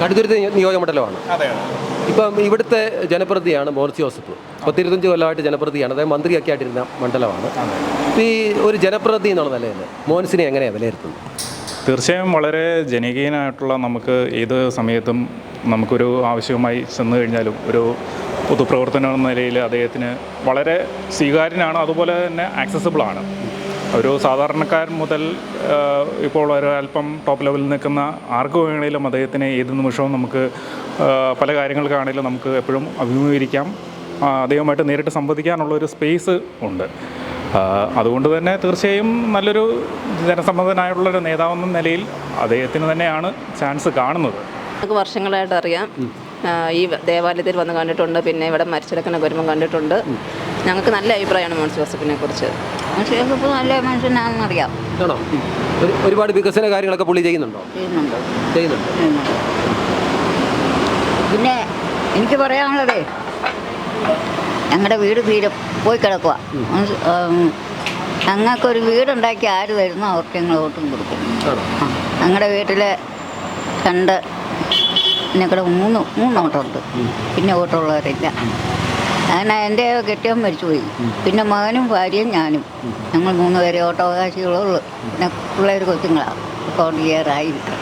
കടുത്തുരുത്തി നിയോജകമണ്ഡലമാണ് അതെ ഇപ്പം ഇവിടുത്തെ ജനപ്രതിയാണ് മോൻസ് ജോസഫ്. പത്തിരുപത്തഞ്ച് കൊല്ലമായിട്ട് ജനപ്രതിയാണ്. അതായത് മന്ത്രിയൊക്കെ ആയിട്ടിരുന്ന മണ്ഡലമാണ്. ഈ ഒരു ജനപ്രതി എന്നുള്ള നിലയിൽ മോൻസിനെ എങ്ങനെയാണ് വിലയിരുത്തുന്നത്? തീർച്ചയായും വളരെ ജനകീയനായിട്ടുള്ള നമുക്ക് ഏത് സമയത്തും നമുക്കൊരു ആവശ്യവുമായി ചെന്ന് കഴിഞ്ഞാലും ഒരു പൊതുപ്രവർത്തനം എന്ന നിലയിൽ അദ്ദേഹത്തിന് വളരെ സ്വീകാര്യനാണ്. അതുപോലെ തന്നെ ആക്സസിബിളാണ് ഒരു സാധാരണക്കാരൻ മുതൽ ഇപ്പോൾ ഒരു അല്പം ടോപ്പ് ലെവലിൽ നിൽക്കുന്ന ആർക്ക് വേണമെങ്കിലും അദ്ദേഹത്തിന് ഏത് നിമിഷവും നമുക്ക് പല കാര്യങ്ങൾക്കാണെങ്കിലും നമുക്ക് എപ്പോഴും അഭിമുഖീകരിക്കാം. അദ്ദേഹമായിട്ട് നേരിട്ട് സംവദിക്കാനുള്ള ഒരു സ്പേസ് ഉണ്ട്. അതുകൊണ്ട് തന്നെ തീർച്ചയായും നല്ലൊരു ജനസമ്മതനായിട്ടുള്ളൊരു നേതാവെന്ന നിലയിൽ അദ്ദേഹത്തിന് തന്നെയാണ് ചാൻസ് കാണുന്നത്. നമുക്ക് വർഷങ്ങളായിട്ട് അറിയാം. ഈ ദേവാലയത്തിൽ വന്ന് കണ്ടിട്ടുണ്ട് പിന്നെ ഇവിടെ മരിച്ചിടക്കുന്ന ഗുരുമം കണ്ടിട്ടുണ്ട്. ഞങ്ങൾക്ക് നല്ല അഭിപ്രായമാണ് മോൻസ് ജോസഫിനെ കുറിച്ച്. മോൻസ് ജോസഫ് നല്ല മനുഷ്യനാണെന്നറിയാം ആണോ? ഒരു ഒരുപാട് വികസന കാര്യങ്ങളൊക്കെ പുള്ളി ചെയ്യുന്നുണ്ടോ? ചെയ്യുന്നുണ്ട്. ചെയ്യുന്നുണ്ട്. ചെയ്യുന്നുണ്ട്. പിന്നെ എനിക്ക് പറയാനുള്ളതേ ഞങ്ങളുടെ വീട് തീരെ പോയി കിടക്കുക ഞങ്ങൾക്കൊരു വീടുണ്ടാക്കി ആര് വരുന്നോ അവർക്ക് ഞങ്ങൾ വോട്ടും കൊടുക്കും. ആണോ? ഞങ്ങളുടെ വീട്ടിൽ രണ്ട് ഞങ്ങളുടെ മൂന്ന് മൂന്ന് ഓട്ടമുണ്ട് പിന്നെ ഓട്ടമുള്ളവരില്ല അങ്ങനെ എന്റെ കെട്ടിയവൻ മരിച്ചുപോയി. പിന്നെ മകനും ഭാര്യയും ഞാനും. ഞങ്ങൾ മൂന്ന് പേരെ ഓട്ടോവകാശികളുള്ളൂ പിന്നെ പിള്ളേർ കൊച്ചുങ്ങളാണ്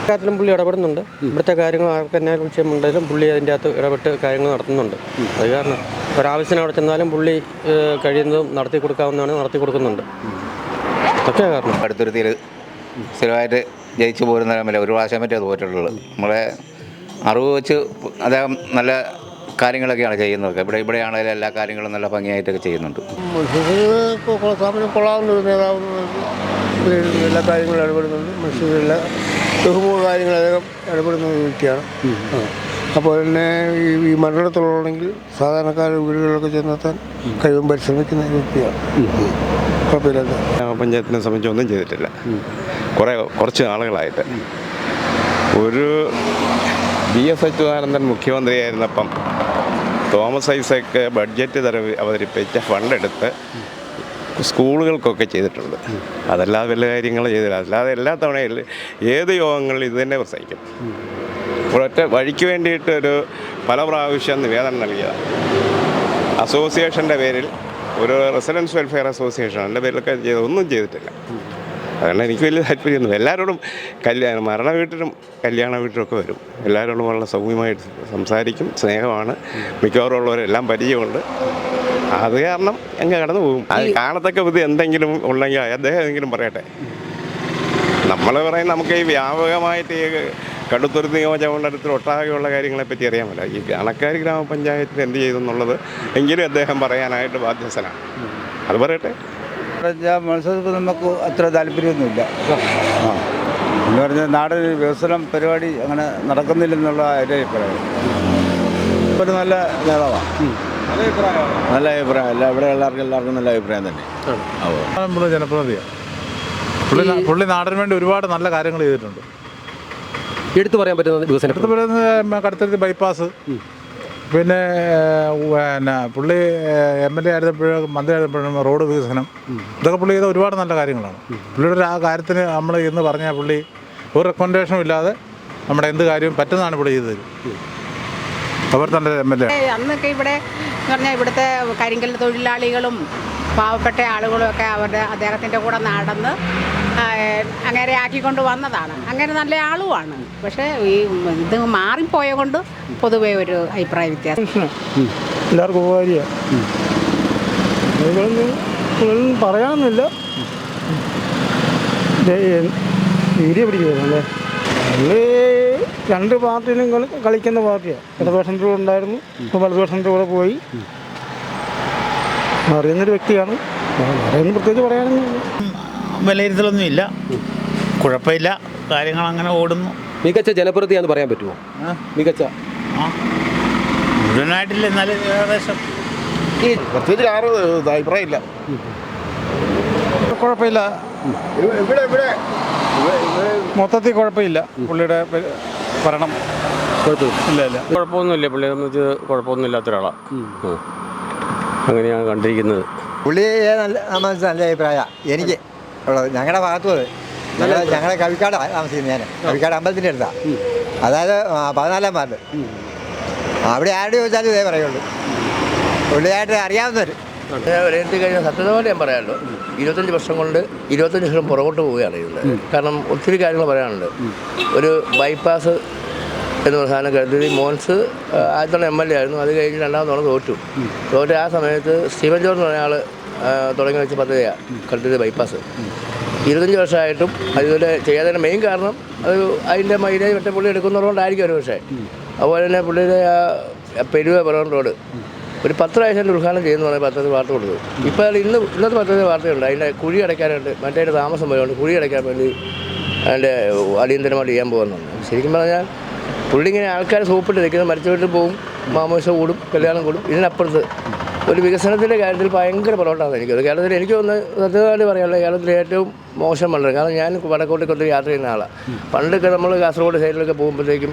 കാര്യത്തിലും പുള്ളി ഇടപെടുന്നുണ്ട്. ഇവിടുത്തെ കാര്യങ്ങൾ ആർക്ക് തന്നെ വിഷയമുണ്ടെങ്കിലും പുള്ളി അതിന്റെ അകത്ത് ഇടപെട്ട് കാര്യങ്ങൾ നടത്തുന്നുണ്ട്. അത് കാരണം ഒരാവശ്യത്തിന് അവിടെ ചെന്നാലും പുള്ളി കഴിയുന്നതും നടത്തി കൊടുക്കാവുന്നതാണ് നടത്തി കൊടുക്കുന്നുണ്ട്. അതൊക്കെ കാരണം. അടുത്തുരുത്തിയിൽ സ്ഥിരമായിട്ട് ജയിച്ചു പോരുന്ന ഒരു പ്രാവശ്യം പറ്റേ തോറ്റിട്ടുള്ളത് നമ്മളെ അറിവ് വെച്ച് അദ്ദേഹം നല്ല കാര്യങ്ങളൊക്കെയാണ് ചെയ്യുന്നത്. ഇവിടെ ഇവിടെയാണെങ്കിലും എല്ലാ കാര്യങ്ങളും നല്ല ഭംഗിയായിട്ടൊക്കെ ചെയ്യുന്നുണ്ട്. സമയം കൊള്ളാവുന്ന ഒരു നേതാവ് എല്ലാ കാര്യങ്ങളും ഇടപെടുന്നുണ്ട്. മനുഷ്യരുടെ ബഹുമുഖ കാര്യങ്ങൾ അദ്ദേഹം ഇടപെടുന്ന ഒരു വ്യക്തിയാണ്. അപ്പോൾ തന്നെ ഈ ഈ മണ്ഡലത്തിലുള്ളെങ്കിൽ സാധാരണക്കാരുടെ വീടുകളിലൊക്കെ ചെന്നെത്താൻ കഴിവും പരിശ്രമിക്കുന്ന വ്യക്തിയാണ്. കുഴപ്പമില്ലാത്ത. ഗ്രാമപഞ്ചായത്തിനെ സംബന്ധിച്ച് ഒന്നും ചെയ്തിട്ടില്ല. കുറേ കുറച്ച് ആളുകളായിട്ട്. ഒരു ബി എസ് അച്യുതാനന്ദൻ മുഖ്യമന്ത്രിയായിരുന്നപ്പം തോമസ് ഐസക്ക് ബഡ്ജറ്റ് തര അവതരിപ്പിച്ച ഫണ്ടെടുത്ത് സ്കൂളുകൾക്കൊക്കെ ചെയ്തിട്ടുണ്ട്. അതല്ലാതെ വല്ല കാര്യങ്ങൾ ചെയ്തില്ല. അല്ലാതെ എല്ലാ തവണയും ഏത് യോഗങ്ങളിൽ ഇത് തന്നെ പ്രസംഗിക്കും. ഒരൊറ്റ വഴിക്ക് വേണ്ടിയിട്ട് ഒരു പല പ്രാവശ്യം നിവേദനം നൽകിയതാണ്. അസോസിയേഷന്റെ പേരിൽ ഒരു റെസിഡൻസ് വെൽഫെയർ അസോസിയേഷൻ അതിന്റെ പേരിലൊക്കെ ചെയ്ത് ഒന്നും ചെയ്തിട്ടില്ല. അതുകൊണ്ട് എനിക്ക് വലിയ താല്പര്യമൊന്നും എല്ലാവരോടും കല്യാണം മരണ വീട്ടിലും കല്യാണ വീട്ടിലൊക്കെ വരും. എല്ലാവരോടും വളരെ സൗമ്യമായിട്ട് സംസാരിക്കും സ്നേഹമാണ്. മിക്കവാറും ഉള്ളവരെല്ലാം പരിചയമുണ്ട്. അത് കാരണം അങ്ങ് കടന്നു പോകും. അത് കാണത്തക്ക ബുദ്ധി എന്തെങ്കിലും ഉണ്ടെങ്കിൽ അദ്ദേഹം എന്തെങ്കിലും പറയട്ടെ. നമ്മൾ പറയും നമുക്ക് ഈ വ്യാപകമായിട്ട് ഈ കടുത്തുരുത്ത് നിയോജകമണ്ഡലത്തിൽ ഒട്ടാകെയുള്ള കാര്യങ്ങളെ പറ്റി അറിയാമല്ല. ഈ അണക്കാരി ഗ്രാമപഞ്ചായത്തിൽ എന്ത് ചെയ്തു എന്നുള്ളത് എങ്കിലും അദ്ദേഹം പറയാനായിട്ട് ബാധ്യസ്ഥനാണ്. അത് പറയട്ടെ. മത്സരത്തിൽ നമുക്ക് അത്ര താല്പര്യമൊന്നുമില്ല. ആ. എന്ന് പറഞ്ഞാൽ നാടിന് വികസനം പരിപാടി അങ്ങനെ നടക്കുന്നില്ലെന്നുള്ള എന്റെ അഭിപ്രായം. ഒരു നല്ല നേതാവാണ് നല്ല അഭിപ്രായം. അല്ല ഇവിടെ എല്ലാവർക്കും എല്ലാവർക്കും നല്ല അഭിപ്രായം തന്നെ. പുള്ളി ജനപ്രതിനിധിയാണ് പുള്ളി നാടിന് വേണ്ടി ഒരുപാട് നല്ല കാര്യങ്ങൾ ചെയ്തിട്ടുണ്ട്. എടുത്തു പറയാൻ പറ്റുന്ന വികസന പറയുന്നത് കടുത്തുരുത്തി ബൈപ്പാസ് പിന്നെ പിന്നെ പുള്ളി എം എൽ എ ആയിരുന്നപ്പോഴും മന്ത്രി ആയിരുന്നപ്പോഴും റോഡ് വികസനം ഇതൊക്കെ പുള്ളി ചെയ്ത ഒരുപാട് നല്ല കാര്യങ്ങളാണ്. പുള്ളിയുടെ ആ കാര്യത്തിന് നമ്മൾ ഇന്ന് പറഞ്ഞാൽ പുള്ളി ഒരു റെക്കമെൻഡേഷനും ഇല്ലാതെ നമ്മുടെ എന്ത് കാര്യവും പറ്റുന്നതാണ് പുള്ളി ചെയ്തത്. അവർ തന്നെ എം എൽ എ. അന്നൊക്കെ ഇവിടെ പറഞ്ഞാൽ ഇവിടുത്തെ കരിങ്കൽ തൊഴിലാളികളും പാവപ്പെട്ട ആളുകളും ഒക്കെ അവരുടെ അദ്ദേഹത്തിന്റെ കൂടെ നടന്ന് അങ്ങനെ ആക്കിക്കൊണ്ട് വന്നതാണ്. അങ്ങനെ നല്ല ആളുമാണ് പക്ഷേ ഈ ഇത് മാറിപ്പോയ കൊണ്ട് പൊതുവെ ഒരു അഭിപ്രായ വ്യത്യാസം. പറയാനൊന്നുമില്ല. രണ്ട് പാർട്ടിയിലും കളി കളിക്കുന്ന പാർട്ടിയാണ് ഇടതുപക്ഷന്റെ കൂടെ ഉണ്ടായിരുന്നു. ഇപ്പോൾ വലതുപക്ഷന്റെ കൂടെ പോയി. അറിയുന്നൊരു വ്യക്തിയാണ്. പ്രത്യേകിച്ച് പറയാനൊന്നുമില്ല. വിലയിരുത്തലൊന്നുമില്ല. കുഴപ്പമില്ല. കാര്യങ്ങൾ അങ്ങനെ ഓടുന്നു. മികച്ച ജനപ്രതിയാന്ന് പറയാൻ പറ്റുമോ? മികച്ച. മുഴുവനായിട്ടില്ല. എന്നാലും ഏകദേശം. പ്രത്യേകിച്ച് ആറ് അഭിപ്രായമില്ല. കുഴപ്പമില്ല. മൊത്തത്തിൽ കുഴപ്പമില്ല. പുള്ളിയുടെ ഭരണം. ഇല്ല ഇല്ല. കുഴപ്പമൊന്നുമില്ല. പുള്ളിയെ സംബന്ധിച്ച് കുഴപ്പമൊന്നുമില്ലാത്ത ഒരാളാണ് അങ്ങനെയാണ് കണ്ടിരിക്കുന്നത്. പുള്ളി നല്ല നല്ല അഭിപ്രായമാണ് എനിക്ക് ഉള്ളത് ഞങ്ങളുടെ ഭാഗത്തും അത്. ഞങ്ങളെ ഞങ്ങളെ കവിക്കാട് താമസിക്കുന്നത് ഞാൻ കവിക്കാട് അമ്പലത്തിന്റെ അടുത്താണ് അതായത് പതിനാലാം വാർഡ്. അവിടെ ആരുടെ ചോദിച്ചാലും ഇതേ പറയുള്ളൂ. പുള്ളിയായിട്ട് അറിയാവുന്നവർ വിലയിരുത്തി കഴിഞ്ഞാൽ സത്യസമയം ഞാൻ പറയാമല്ലോ ഇരുപത്തഞ്ച് വർഷം കൊണ്ട് ഇരുപത്തഞ്ച് വർഷം പുറകോട്ട് പോവുകയാണ് ചെയ്യുന്നത് കാരണം ഒത്തിരി കാര്യങ്ങൾ പറയാനുണ്ട്. ഒരു ബൈപ്പാസ് എന്ന് സാധനം കരുതി മോൻസ് ആദ്യത്തോളം ആദ്യത്തെ എം എൽ എ ആയിരുന്നു. അത് കഴിഞ്ഞ് രണ്ടാമത്തോളം തോറ്റു. തോറ്റ ആ സമയത്ത് സ്റ്റീവൻ ജോർജ് എന്ന് പറഞ്ഞ ആൾ തുടങ്ങി വെച്ച പദ്ധതിയാണ് കരുതിയത് ബൈപ്പാസ്. ഇരുപത്തഞ്ച് വർഷമായിട്ടും അതുപോലെ ചെയ്യാതെ മെയിൻ കാരണം അത് അതിന്റെ മൈലേജ് മറ്റേ പുള്ളി എടുക്കുന്നതുകൊണ്ടായിരിക്കും ഒരു പക്ഷേ. അതുപോലെ തന്നെ പുള്ളിയുടെ ആ പെരുവ പുറം റോഡ്. ഒരു പത്ത് പ്രാവശ്യം ഉദ്ഘാടനം ചെയ്യുന്ന പറഞ്ഞ പദ്ധതി വാർത്ത കൊടുത്തു. ഇപ്പോൾ ഇന്ന് ഇന്നത്തെ പദ്ധതി വാർത്തയുണ്ട്. അതിന്റെ കുഴി അടയ്ക്കാനായിട്ട് മറ്റേ താമസം വരുന്നുണ്ട് കുഴി അടയ്ക്കാൻ വേണ്ടി അതിന്റെ അടിയന്തരമായിട്ട് ചെയ്യാൻ പോകുന്നുണ്ട് ശരിക്കും പറഞ്ഞാൽ പുള്ളി ഇങ്ങനെ ആൾക്കാർ സൂപ്പിട്ട് നിൽക്കുന്നത് മരിച്ച വീട്ടിൽ പോകും മാമോശ കൂടും കല്യാണം കൂടും. ഇതിനപ്പുറത്ത് ഒരു വികസനത്തിന്റെ കാര്യത്തിൽ ഭയങ്കര പുറകോട്ടാണ് എനിക്കത് കേരളത്തിൽ എനിക്ക് ഒന്ന് സത്യമായിട്ട് പറയാനുള്ളത് കേരളത്തിലെ ഏറ്റവും മോശം മണ്ഡലം. കാരണം ഞാൻ വടക്കോട്ടേക്ക് യാത്ര ചെയ്യുന്ന ആളാണ് പണ്ടൊക്കെ നമ്മൾ കാസർഗോഡ് സൈഡിലൊക്കെ പോകുമ്പോഴത്തേക്കും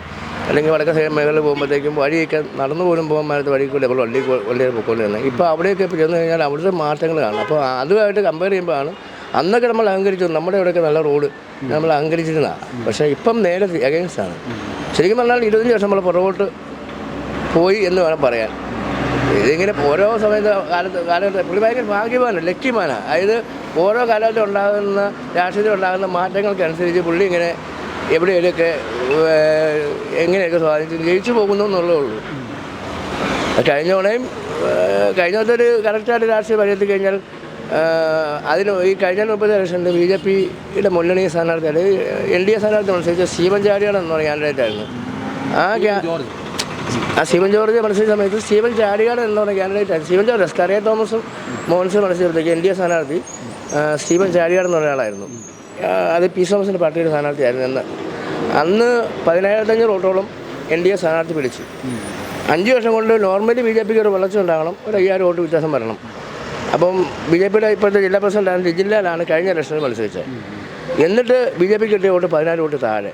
അല്ലെങ്കിൽ വടക്ക സൈഡ് മേഖലയിൽ പോകുമ്പോഴത്തേക്കും വഴിയൊക്കെ നടന്നു പോലും പോകാൻ മേലത്ത് വഴി കൂടി നമ്മൾ വണ്ടി വണ്ടി പൊക്കോണ്ടിരുന്നത് ഇപ്പോൾ അവിടെയൊക്കെ ചെന്ന് കഴിഞ്ഞാൽ അവിടുത്തെ മാറ്റങ്ങൾ കാണും. അപ്പോൾ അതുമായിട്ട് കമ്പയർ ചെയ്യുമ്പോഴാണ് അന്നൊക്കെ നമ്മൾ അഹങ്കരിച്ചു. നമ്മുടെ ഇവിടെയൊക്കെ നല്ല റോഡ് നമ്മൾ അഹങ്കരിച്ചിരുന്നതാണ് പക്ഷേ ഇപ്പം നേരെ അഗൈൻസ്റ്റ് ആണ്. ശരിക്കും പറഞ്ഞാൽ ഇരുപത്തഞ്ച് വർഷം നമ്മൾ പുറകോട്ട് പോയി എന്ന് വേണം പറയാൻ. ഇതിങ്ങനെ ഓരോ സമയത്ത് കാലത്ത് കാലഘട്ടത്തിൽ പുള്ളി ഭയങ്കര ഭാഗ്യവാനാണ് ലക്ഷ്യമാനാണ് അതായത് ഓരോ കാലഘട്ടം ഉണ്ടാകുന്ന രാഷ്ട്രീയത്തിൽ ഉണ്ടാകുന്ന മാറ്റങ്ങൾക്കനുസരിച്ച് പുള്ളി ഇങ്ങനെ എവിടെയൊക്കെ എങ്ങനെയൊക്കെ സ്വാധീനിച്ച് ജയിച്ചു പോകുന്നു എന്നുള്ളേ ഉള്ളൂ. കഴിഞ്ഞ തവണയും കഴിഞ്ഞ ഒരു കറക്റ്റായിട്ട് രാഷ്ട്രീയ പരിഹരിച്ച് കഴിഞ്ഞാൽ അതിന് ഈ കഴിഞ്ഞ മുപ്പത് ഇലക്ഷനിൽ ബി ജെ പിയുടെ മുന്നണി സ്ഥാനാർത്ഥി അല്ലെങ്കിൽ എൻ ഡി എ സ്ഥാനാർത്ഥി മത്സരിച്ച സ്റ്റീവൻ എന്ന് പറഞ്ഞ കാൻഡിഡേറ്റ് ആയിരുന്നു. ആ ക്യാ- ആ സ്റ്റീവൻ ജോർജ് മത്സരിച്ച സമയത്ത് സ്റ്റീവൻ ചാടികാട് എന്ന് പറഞ്ഞ കാൻഡിഡേറ്റ് ആയിരുന്നു. സ്റ്റീവൻ ജോർജ് സ്കറിയ തോമസും മോഹൻസും മത്സരിച്ചപ്പോഴത്തേക്ക് എൻ ഡി എ സ്ഥാനാർത്ഥി സ്റ്റീവൻ ചാടിയാട് എന്ന് പറഞ്ഞ ആളായിരുന്നു. അത് പി തോമസിന്റെ പാർട്ടിയുടെ സ്ഥാനാർത്ഥിയായിരുന്നു എന്ന് അന്ന് പതിനായിരത്തഞ്ഞൂറ് വോട്ടോളം എൻ ഡി എ സ്ഥാനാർത്ഥി പിടിച്ചു. അഞ്ച് വർഷം കൊണ്ട് നോർമലി ബി ജെ പിക്ക് ഒരു വളർച്ച ഉണ്ടാകണം ഒരു അയ്യായിരം വോട്ട് വ്യത്യാസം വരണം. അപ്പം ബി ജെ പിയുടെ ഇപ്പോഴത്തെ ജില്ലാ പ്രസിഡന്റാണ് ജില്ലയിലാണ് കഴിഞ്ഞ ഇലക്ഷനിൽ മത്സരിച്ചത്. എന്നിട്ട് ബി ജെ പിക്ക് കിട്ടിയ വോട്ട് പതിനായിരം വോട്ട് താഴെ.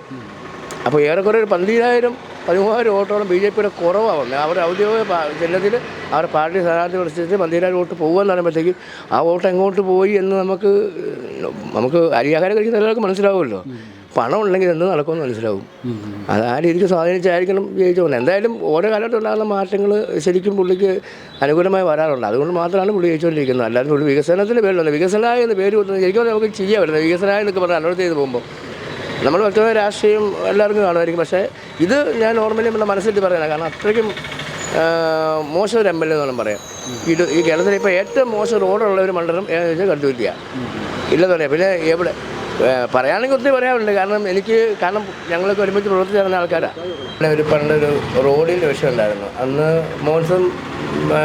അപ്പോൾ ഏറെക്കുറെ ഒരു പന്തിരായിരം പതിമൂവായിരം വോട്ടോളം ബി ജെ പിയുടെ കുറവാണ്. അവർ ഔദ്യോഗിക ചിഹ്നത്തിൽ അവരുടെ പാർട്ടി സ്ഥാനാർത്ഥി മത്സരിച്ച് മന്ത്രിയുടെ വോട്ട് പോകുമെന്ന് പറയുമ്പോഴത്തേക്ക് ആ വോട്ട് എങ്ങോട്ട് പോയി എന്ന് നമുക്ക് നമുക്ക് അരിയാഹാരം കഴിക്കുന്ന എല്ലാവർക്കും മനസ്സിലാവുമല്ലോ. പണം ഉണ്ടെങ്കിൽ എന്ത് നടക്കുമെന്ന് മനസ്സിലാവും. അത് ആ രീതിക്ക് സ്വാധീനിച്ചായിരിക്കണം ജയിച്ചു പോകുന്നത്. എന്തായാലും ഓരോ കാലത്തും ഉണ്ടാകുന്ന മാറ്റങ്ങൾ ശരിക്കും പുള്ളിക്ക് അനുകൂലമായി വരാറുണ്ട്. അതുകൊണ്ട് മാത്രമാണ് പുള്ളി ജയിച്ചുകൊണ്ടിരിക്കുന്നത്. അല്ലാതെ പുള്ളി വികസനത്തിന്റെ പേരിൽ വികസനമായ എന്ന് പേര് ശരിക്കും നമുക്ക് ചെയ്യാൻ വരുന്നത് വികസനമായ എന്നൊക്കെ പറഞ്ഞാൽ അനൗൺസ് ചെയ്ത് പോകുമ്പോൾ നമ്മൾ വ്യക്തമായ രാഷ്ട്രീയം എല്ലാവർക്കും കാണുമായിരിക്കും. പക്ഷേ ഇത് ഞാൻ നോർമലി നമ്മുടെ മനസ്സിൽ പറയാനാണ്. കാരണം അത്രയ്ക്കും മോശം ഒരു എം എൽ എ എന്ന് പറയാം. ഇത് ഈ കേരളത്തിൽ ഇപ്പോൾ ഏറ്റവും മോശം റോഡുള്ള ഒരു മണ്ഡലം ഏതെന്ന് വെച്ചാൽ കണ്ടുപിടിക്കുക ഇല്ലെന്ന് പറയാം. പിന്നെ എവിടെ പറയുകയാണെങ്കിൽ ഒത്തിരി പറയാനുണ്ട് കാരണം എനിക്ക് കാരണം ഞങ്ങളൊക്കെ ഒരുമിച്ച് പ്രവർത്തിച്ച് നടന്ന ആൾക്കാരാണ് ഒരു പണ്ടൊരു റോഡിന്റെ വിഷയം ഉണ്ടായിരുന്നു. അന്ന് മോൻസും ആ,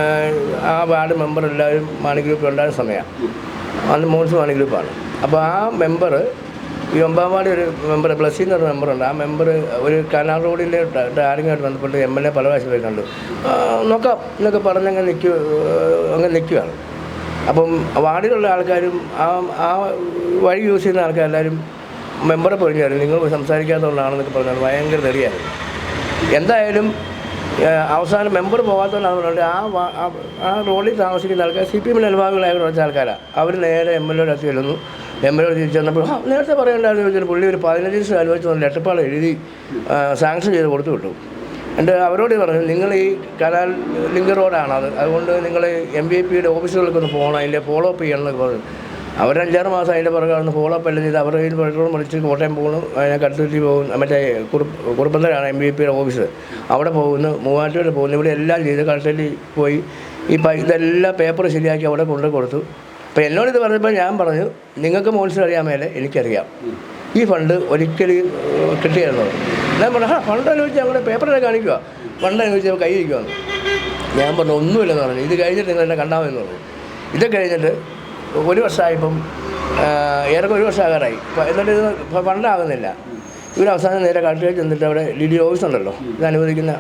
ആ വാർഡ് മെമ്പർ എല്ലാവരും മാണി ഗ്രൂപ്പിൽ ഉണ്ടായ സമയമാണ്. അന്ന് മോൻസും മാണി ഗ്രൂപ്പാണ്. അപ്പോൾ ആ മെമ്പർ ഈ ഒരു മെമ്പർ ബ്ലസ്സി എന്ന് പറഞ്ഞ മെമ്പറുണ്ട് ആ മെമ്പർ ഒരു കനാൽ റോഡിന്റെ ടാറിങ്ങായിട്ട് ബന്ധപ്പെട്ട് എം എൽ എ പല പ്രാവശ്യം പോയി കണ്ടു. നോക്കാം. എന്നൊക്കെ പറഞ്ഞങ്ങ് നിൽക്കുക അങ്ങ് നിൽക്കുകയാണ് അപ്പം വാർഡിലുള്ള ആൾക്കാരും ആ ആ വഴി യൂസ് ചെയ്യുന്ന ആൾക്കാരെല്ലാവരും മെമ്പറെ പറഞ്ഞായിരുന്നു നിങ്ങൾ സംസാരിക്കാത്തതുകൊണ്ടാണെന്നൊക്കെ പറഞ്ഞാൽ ഭയങ്കര തെറിയായിരുന്നു. എന്തായാലും അവസാനം മെമ്പർ പോകാത്തതുകൊണ്ടാണ് ആ- ആ റോഡിൽ താമസിക്കുന്ന ആൾക്കാർ സി പി എമ്മിന്റെ അനുഭാവികളായ കുറച്ച് ആൾക്കാരാണ് അവർ നേരെ എം എൽ എയുടെ അടുത്ത് ചെല്ലുന്നു. എം എൽ എ തിരിച്ചു വന്നപ്പോൾ ആ നേരത്തെ പറയണ്ടായിരുന്നു ചോദിച്ചാൽ പുള്ളി ഒരു പതിനഞ്ച് ദിവസം അനുവദിച്ച് വന്ന് ലെറ്റപ്പാൾ എഴുതി സാങ്ഷൻ ചെയ്ത് കൊടുത്തു വിട്ടു. എന്റെ അവരോട് പറഞ്ഞു നിങ്ങൾ ഈ കനാൽ ലിങ്ക് റോഡാണ്. അത് അതുകൊണ്ട് നിങ്ങൾ എം ബി പിയുടെ ഓഫീസുകളിലേക്ക് ഒന്ന് പോകണം. അതിന്റെ ഫോളോ അപ്പ് ചെയ്യണം എന്നൊക്കെ പറഞ്ഞു. അവർ അഞ്ചാറ് മാസം അതിന്റെ പുറകെ ഒന്ന് ഫോളോ അപ്പ് എല്ലാം ചെയ്ത് അവരുടെ കയ്യിൽ പെട്രോൾ വിളിച്ച് കോട്ടയം പോകുന്നു. അതിനെ കടുത്തുറ്റി പോകും മറ്റേ കുറുപ്പ് കുറുപ്പന്തലാണ് എം ബി പിയുടെ ഓഫീസ്. അവിടെ പോകുന്നു. മൂവാറ്റുപുഴ പോകുന്നു. ഇവിടെ എല്ലാം ചെയ്ത് കടുത്തറ്റി പോയി. ഈ ഇതെല്ലാം പേപ്പർ ശരിയാക്കി അവിടെ കൊണ്ടു കൊടുത്തു. അപ്പോൾ എന്നോട് ഇത് പറഞ്ഞപ്പോൾ ഞാൻ പറഞ്ഞു നിങ്ങൾക്ക് മോൻസിന് അറിയാൻ മേലെ എനിക്കറിയാം. ഈ ഫണ്ട് ഒരിക്കലും കിട്ടിയായിരുന്നു ഞാൻ പറഞ്ഞു ആ ഫണ്ട് അനുവദിച്ച് ഞങ്ങളുടെ പേപ്പറിനെ കാണിക്കുക ഫണ്ട് അനുവദിച്ച് കൈ ഇരിക്കുവാന്ന് ഞാൻ പറഞ്ഞു ഒന്നുമില്ലെന്ന് പറഞ്ഞു. ഇത് കഴിഞ്ഞിട്ട് നിങ്ങൾ എന്നെ കണ്ടാമെന്ന് പറഞ്ഞു. ഇത് കഴിഞ്ഞിട്ട് ഒരു വർഷമായപ്പം ഏറെ ഒരു വർഷം ആകാറായി എന്നിട്ട് ഇത് ഫണ്ടാകുന്നില്ല ഇവർ അവസാനം നേരെ കാട്ടിലേക്ക് ചെന്നിട്ട് അവിടെ ഡി ഡി ഓഫീസ് ഉണ്ടല്ലോ. ഇത് അനുവദിക്കുന്ന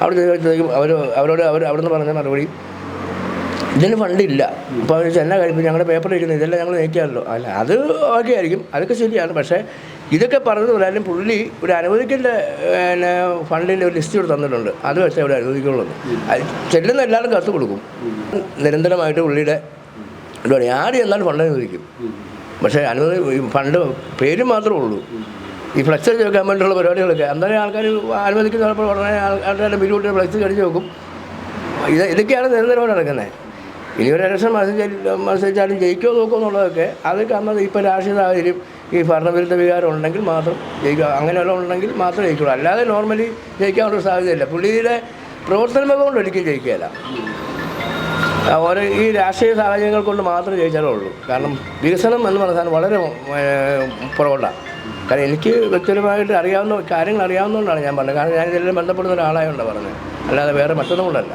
അവിടെ ചോദിക്കും അവർ അവരോട് അവർ അവിടെ നിന്ന് പറഞ്ഞ മറുപടി ഇതിന് ഫണ്ടില്ല. അപ്പോൾ അവർ ചെന്ന കഴിയുമ്പോൾ ഞങ്ങളുടെ ഇരിക്കുന്നത് ഇതെല്ലാം ഞങ്ങൾ നീക്കിയാണല്ലോ. അല്ല അത് ഓക്കെ ആയിരിക്കും. അതൊക്കെ ശരിയാണ്. പക്ഷേ ഇതൊക്കെ പറഞ്ഞു പറയാനും പുള്ളി ഒരു അനുവദിക്കേണ്ട പിന്നെ ഫണ്ടിന്റെ ഒരു ലിസ്റ്റ് ഇവിടെ തന്നിട്ടുണ്ട്. അത് വെച്ചാൽ ഇവിടെ അനുവദിക്കുള്ളൂ. ചെല്ലുന്ന എല്ലാവരും കത്ത് കൊടുക്കും. നിരന്തരമായിട്ട് പുള്ളിയുടെ എന്താ പറയുക ആര് എന്നാലും ഫണ്ട് അനുവദിക്കും. പക്ഷേ അനുവദി ഫണ്ട് പേര് മാത്രമേ ഉള്ളൂ. ഈ ഫ്ലക്സ് അടിച്ച് വെക്കാൻ വേണ്ടിയുള്ള പരിപാടികളൊക്കെ. അന്നേരം ആൾക്കാർ അനുവദിക്കുന്ന ഉടനെ ആൾ- ആൾക്കാരുടെ ബിരുവിട്ട് ഫ്ലക്സ് കഴിച്ച് വെക്കും. ഇത് ഇതൊക്കെയാണ് നിരന്തരമായി നടക്കുന്നത് ഇനി ഒരു ഇലക്ഷൻ മത്സരിച്ചാൽ മത്സരിച്ചാലും ജയിക്കുമോ നോക്കുമോ എന്നുള്ളതൊക്കെ അതൊക്കെ കാരണം ഇപ്പോൾ രാഷ്ട്രീയ സാഹചര്യം ഈ ഭരണവിരുദ്ധ വികാരം ഉണ്ടെങ്കിൽ മാത്രം ജയിക്കുക. അങ്ങനെയുള്ള ഉണ്ടെങ്കിൽ മാത്രം ജയിക്കുള്ളൂ. അല്ലാതെ നോർമലി ജയിക്കാനുള്ള സാധ്യതയില്ല. പുള്ളിയുടെ പ്രവർത്തന മികവ് കൊണ്ട് ഒരിക്കലും ജയിക്കുകയില്ല. ഓരോ ഈ രാഷ്ട്രീയ സാഹചര്യങ്ങൾ കൊണ്ട് മാത്രം ജയിച്ചാലേ ഉള്ളൂ. കാരണം വികസനം എന്ന് പറഞ്ഞ സാധനം വളരെ പുറകോട്ടാണ്. കാരണം എനിക്ക് വ്യക്തിപരമായിട്ട് അറിയാവുന്ന കാര്യങ്ങൾ അറിയാവുന്നതുകൊണ്ടാണ് ഞാൻ പറഞ്ഞത്. കാരണം ഞാൻ ഇതിലെല്ലാം ബന്ധപ്പെടുന്ന ഒരാളായതുകൊണ്ടാണ് പറഞ്ഞത്. അല്ലാതെ വേറെ മറ്റൊന്നും കൊണ്ടല്ല.